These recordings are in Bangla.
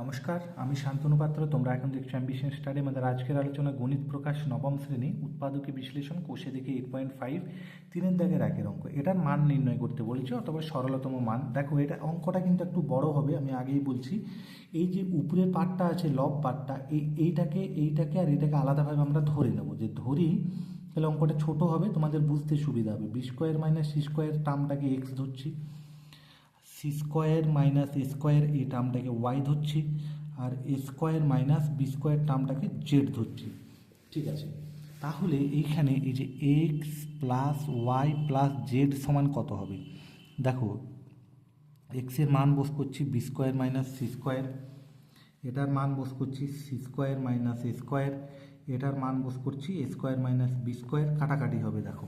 নমস্কার, আমি শান্তনু পাত্র। তোমরা এখন দেখছ অ্যাম্বিশন স্টাডি আমাদের আজকের আলোচনা গণিত প্রকাশ নবম শ্রেণি, উৎপাদকে বিশ্লেষণ, কোষে দেখে এইট পয়েন্ট ফাইভ তিনের দাগের একের অঙ্ক। এটার মান নির্ণয় করতে বলেছে অথবা সরলতম মান। দেখো, এটা অঙ্কটা কিন্তু একটু বড় হবে, আমি আগেই বলছি। এই যে উপরের পার্টটা আছে, লব পাটটা এই এইটাকে এইটাকে আর এটাকে আলাদাভাবে আমরা ধরে নেব। যে ধরি, তাহলে অঙ্কটা ছোট হবে, তোমাদের বুঝতে সুবিধা হবে। B square minus C square টার্মটাকে X ধরছি। সি স্কোয়ার মাইনাস স্কোয়ার এই টার্মটাকে ওয়াই ধরছি আর A square minus B square টার্মটাকে Z ধরছি। ঠিক আছে? তাহলে এইখানে এই যে X plus Y plus Z সমান কত হবে? দেখো এক্সের মান বস করছি B square minus C square, এটার মান বস করছি C square minus A square, এটার মান বস করছি A square minus B square, কাটাকাটি হবে, দেখো।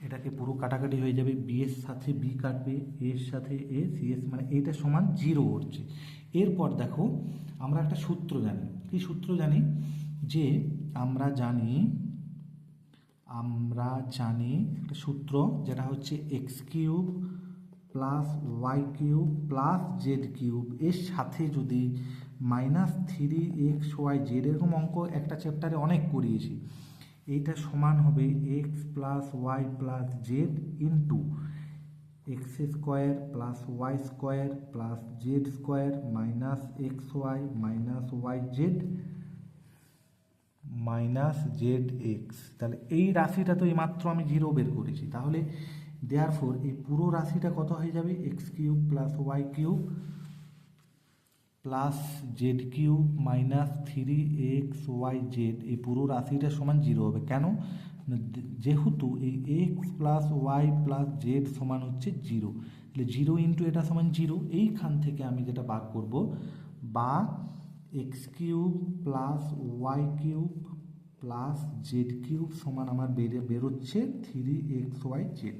এটাকে পুরো কাটাকাটি হয়ে যাবে বি এর সাথে বি কাটবে এর সাথে এ সি এস মানে এইটা সমান জিরো হচ্ছে। এরপর দেখো, আমরা একটা সূত্র জানি। কি সূত্র জানি? যে আমরা জানি আমরা জানি একটা সূত্র যেটা হচ্ছে X cube plus Y cube plus Z cube. এর সাথে যদি minus three X Y Z এরকম অঙ্ক একটা চ্যাপ্টারে অনেক করিয়েছি এইটা সমান হবে X plus Y plus Z into X square plus Y square plus Z square minus X Y minus Y Z minus Z X তাহলে এই রাশিটা তো এইমাত্র আমি জিরো বের করেছি। তাহলে দেয়ার ফোর এই পুরো রাশিটা কত হয়ে যাবে? X cube plus Y cube plus Z cube minus three X Y Z এই পুরো রাশিটা সমান জিরো হবে। কেন? না যেহেতু এই X plus Y plus Z সমান হচ্ছে জিরো তাহলে জিরো ইন্টু এটা সমান জিরো এইখান থেকে আমি যেটা বাদ করব, বা X cube plus Y cube plus Z cube সমান আমার বেড়ে, বেরোচ্ছে থ্রি এক্স ওয়াই জেড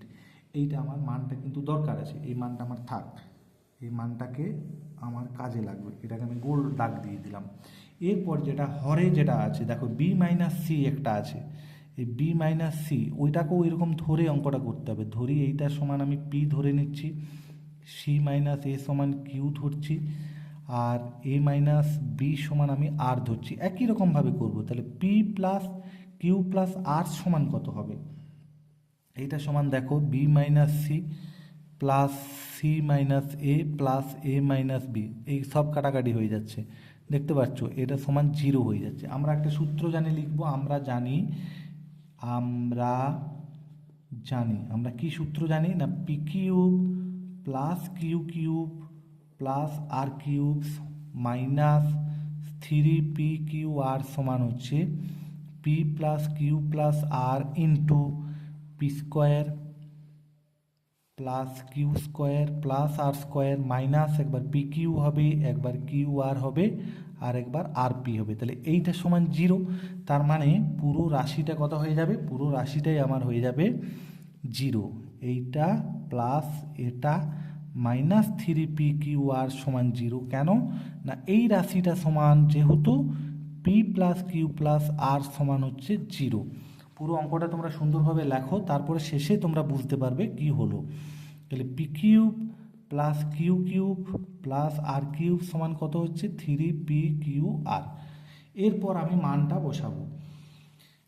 এইটা আমার মানটা কিন্তু দরকার আছে, এই মানটা আমার থাক। এই মানটাকে আমার কাজে লাগবে। এটাকে আমি গোল দাগ দিয়ে দিলাম। এরপর যেটা হরে যেটা আছে, দেখো বি মাইনাস সি একটা আছে। এই বি মাইনাস সি ওইটাকেও এরকম ধরে অঙ্কটা করতে হবে। ধরি এইটার সমান আমি পি ধরে নিচ্ছি সি মাইনাস এ সমান কিউ ধরছি, আর এ মাইনাস বি সমান আমি আর ধরছি। একই রকমভাবে করব। তাহলে P plus Q plus R সমান কত হবে? এইটা সমান দেখো B minus C plus C minus A plus A minus B এই সব কাটাকাটি হয়ে যাচ্ছে। দেখতে পাচ্ছ, এটা সমান জিরো হয়ে যাচ্ছে। আমরা একটা সূত্র জানি, লিখব, আমরা জানি আমরা জানি। আমরা কি সূত্র জানি? না P cube plus Q cube plus R cube minus three P Q R সমান হচ্ছে P plus Q plus R into P square plus Q square plus R square minus একবার পি কিউ হবে, একবার কিউ আর হবে, আর একবার আর পি হবে। তাহলে এইটা সমান জিরো তার মানে পুরো রাশিটা কত হয়ে যাবে? পুরো রাশিটাই আমার হয়ে যাবে জিরো এইটা প্লাস এটা minus three P Q R সমান জিরো কেন? না, এই রাশিটা সমান যেহেতু P plus Q plus R সমান হচ্ছে জিরো পুরো অঙ্কটা তোমরা সুন্দরভাবে লেখো, তারপরে শেষে তোমরা বুঝতে পারবে কি হলো। তাহলে P cube plus Q cube plus R cube সমান কত হচ্ছে? থ্রি পি কিউ আর এরপর আমি মানটা বসাবো।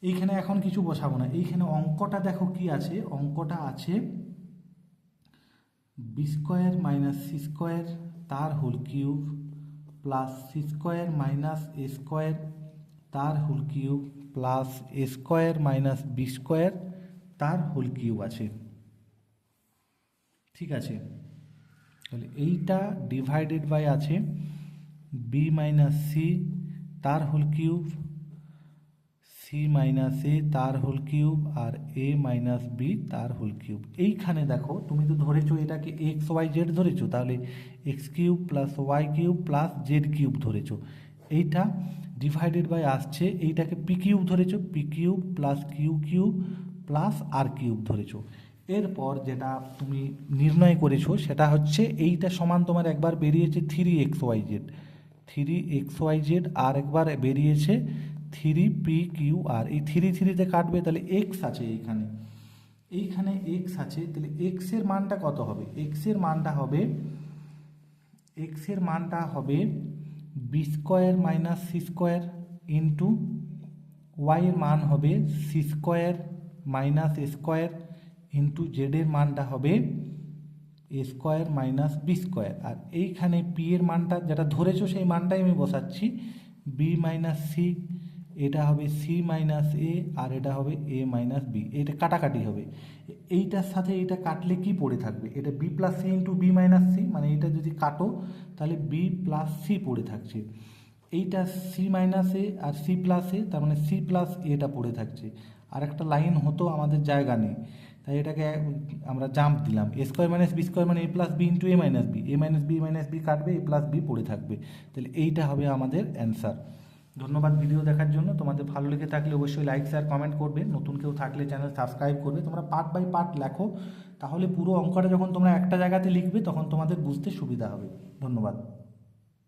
এইখানে এখন কিছু বসাবো না। এইখানে অঙ্কটা দেখো কি আছে? অঙ্কটা আছে B square minus C square তার whole cube plus C square minus A square তার whole cube plus A square minus B square তার হোল কিউব আছে। ঠিক আছে? তাহলে এইটা ডিভাইডেড বাই আছে বি মাইনাস সি তার whole cube C minus A তার হোল কিউব আর এ মাইনাস বি তার হোল কিউব এইখানে দেখো, তুমি তো ধরেছো এটাকে এক্স ওয়াই জেড ধরেছো, তাহলে X cube plus Y cube plus Z cube ধরেছো। এইটা ডিভাইডেড বাই আসছে, এইটাকে পি কিউব ধরেছো P cube plus Q cube plus R cube ধরেছো। এরপর যেটা তুমি নির্ণয় করেছ, সেটা হচ্ছে এইটা সমান তোমার একবার বেরিয়েছে three X Y Z three X Y Z আর একবার বেরিয়েছে থ্রি পি কিউ আর এই থ্রি থ্রিতে কাটবে, তাহলে এক্স আছে এইখানে। এইখানে এক্স আছে, তাহলে এক্সের মানটা কত হবে? এক্সের মানটা হবে এক্সের মানটা হবে B square minus C square into Y এর মান হবে C square minus square into জেডের মানটা হবে A square minus B square আর এইখানে পি এর মানটা, যেটা ধরেছো সেই মানটাই আমি বসাচ্ছি বি মাইনাস সি এটা হবে সি মাইনাস এ আর এটা হবে এ মাইনাস বি এটা কাটাকাটি হবে। এইটার সাথে এইটা কাটলে কি পড়ে থাকবে? এটা B plus C into B minus C মানে এটা যদি কাটো, তাহলে বি প্লাস সি পড়ে থাকছে। এইটা সি মাইনাস এ আর সি প্লাস এ তার মানে সি প্লাস এটা পড়ে থাকছে। আর একটা লাইন হতো আমাদের জায়গা নেই। তাই এটাকে আমরা জাম্প দিলাম। A square minus B square মানে A plus B into A minus B A minus B minus B কাটবে এ প্লাস বি পড়ে থাকবে। তাহলে এইটা হবে আমাদের অ্যান্সার ধন্যবাদ ভিডিও দেখার জন্য। তোমাদের ভালো লেগে থাকলে অবশ্যই লাইক শেয়ার কমেন্ট করবে। নতুন কেউ থাকলে চ্যানেল সাবস্ক্রাইব করবে। তোমরা পার্ট বাই পার্ট লেখো। তাহলে পুরো অঙ্কটা যখন তোমরা একটা জায়গাতে লিখবে, তখন তোমাদের বুঝতে সুবিধা হবে। ধন্যবাদ।